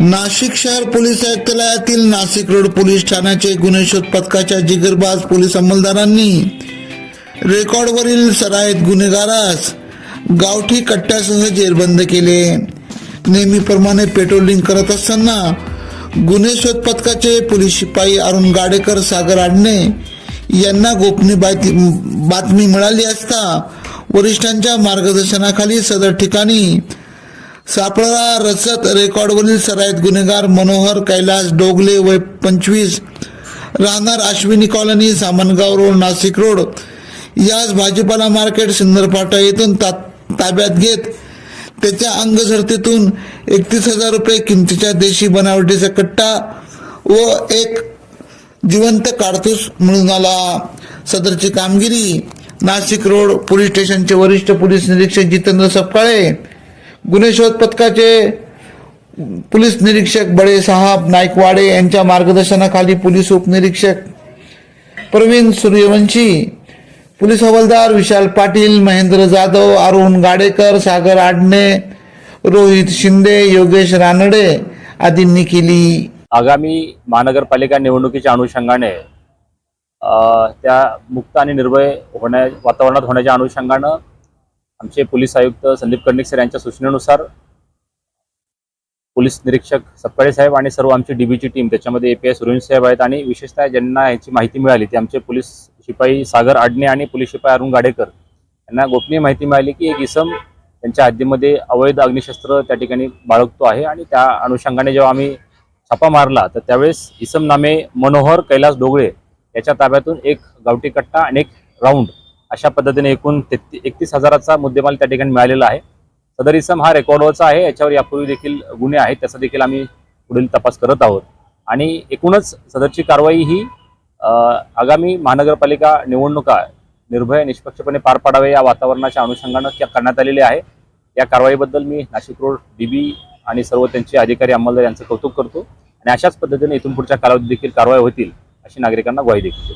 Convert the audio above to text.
नाशिक शहर पोलीस आयुक्तालयातील Nashik road police ठाण्याचे गुन्हे शोध पथकाच्या जिगरबाज पोलीस अंमलदारांनी. रेकॉर्डवरील सराईत गुन्हेगारास गावठी कट्ट्यासह जेरबंद केले. नेहमीप्रमाणे पेट्रोलिंग करत असताना गुन्हे शोध पथकाचे पोलीस शिपाई अरुण गाडेकर सागर आडणे यांना गोपनीय बात- बातमी मिळाली असता वरिष्ठांच्या मार्गदर्शनाखाली सदर ठिकाणी सापळा रचत रेकॉर्डवरील सराईत गुन्हेगार मनोहर कैलास डोगले वय पंचवीस राहणार Ashwini colony Samangaon road Nashik road. याच भाजीपाला मार्केट सिंदरपाटा येथून ता ताब्यात घेत त्याच्या अंगझरतीतून एकतीस हजार रुपये किमतीच्या देशी बनावटीचा कट्टा व एक जिवंत काडतूस मिळून आला. सदरची कामगिरी नाशिक रोड पोलीस स्टेशनचे वरिष्ठ पोलीस निरीक्षक जितेंद्र सपकाळे गुन्हे शोध पथकाचे पोलीस निरीक्षक बडे साहब नाईकवाडे यांच्या मार्गदर्शनाखाली पोलीस उपनिरीक्षक प्रवीण सूर्यवंशी पोलीस हवालदार विशाल पाटील महेंद्र जाधव अरुण गाडेकर सागर आडणे रोहित शिंदे योगेश रानडे आदींनी केली आगामी महानगरपालिका निवडणुकीच्या अनुषंगाने त्या मुक्त आणि निर्भय होण्या वातावरणात होण्याच्या अनुषंगानं आमचे पोलीस आयुक्त संदीप कर्णिक सर यांच्या सूचनेनुसार पोलीस निरीक्षक सपकाळे साहेब आणि सर्व आमची डीबीची टीम त्याच्यामध्ये एपीआय सुरेश साहेब आहेत आणि विशेषतः ज्यांना याची माहिती मिळाली ती आमचे पोलीस शिपाई सागर आडणे आणि पोलीस शिपाई अरुण गाडेकर यांना गोपनीय माहिती मिळाली की एक इसम त्यांच्या हद्दीमध्ये अवैध अग्निशस्त्र त्या ठिकाणी बाळगतो आहे आणि त्या अनुषंगाने जेव्हा आम्ही छापा मारला तर त्यावेळेस इसम नामे मनोहर कैलास डोगळे याच्या ताब्यातून एक गावठी कट्टा आणि एक राऊंड अशा पद्धतीने एकूण तेहती एकतीस हजाराचा मुद्देमाल त्या ठिकाणी मिळालेला आहे. सदर इसम हा रेकॉर्डवरचा आहे याच्यावर यापूर्वी देखील गुन्हे आहेत त्याचा देखील आम्ही पुढील तपास करत आहोत. आणि एकूणच सदरची कारवाई ही आगामी महानगरपालिका निवडणुका निर्भय निष्पक्षपणे पार पाडावे या वातावरणाच्या अनुषंगानं त्या करण्यात आलेली आहे. या कारवाईबद्दल मी नाशिक रोड डीबी आणि सर्व त्यांचे अधिकारी अंमलदार यांचं कौतुक करतो. आणि अशाच पद्धतीने इथून पुढच्या कालावधीत देखील कारवाई होतील अशी नागरिकांना ग्वाही देखील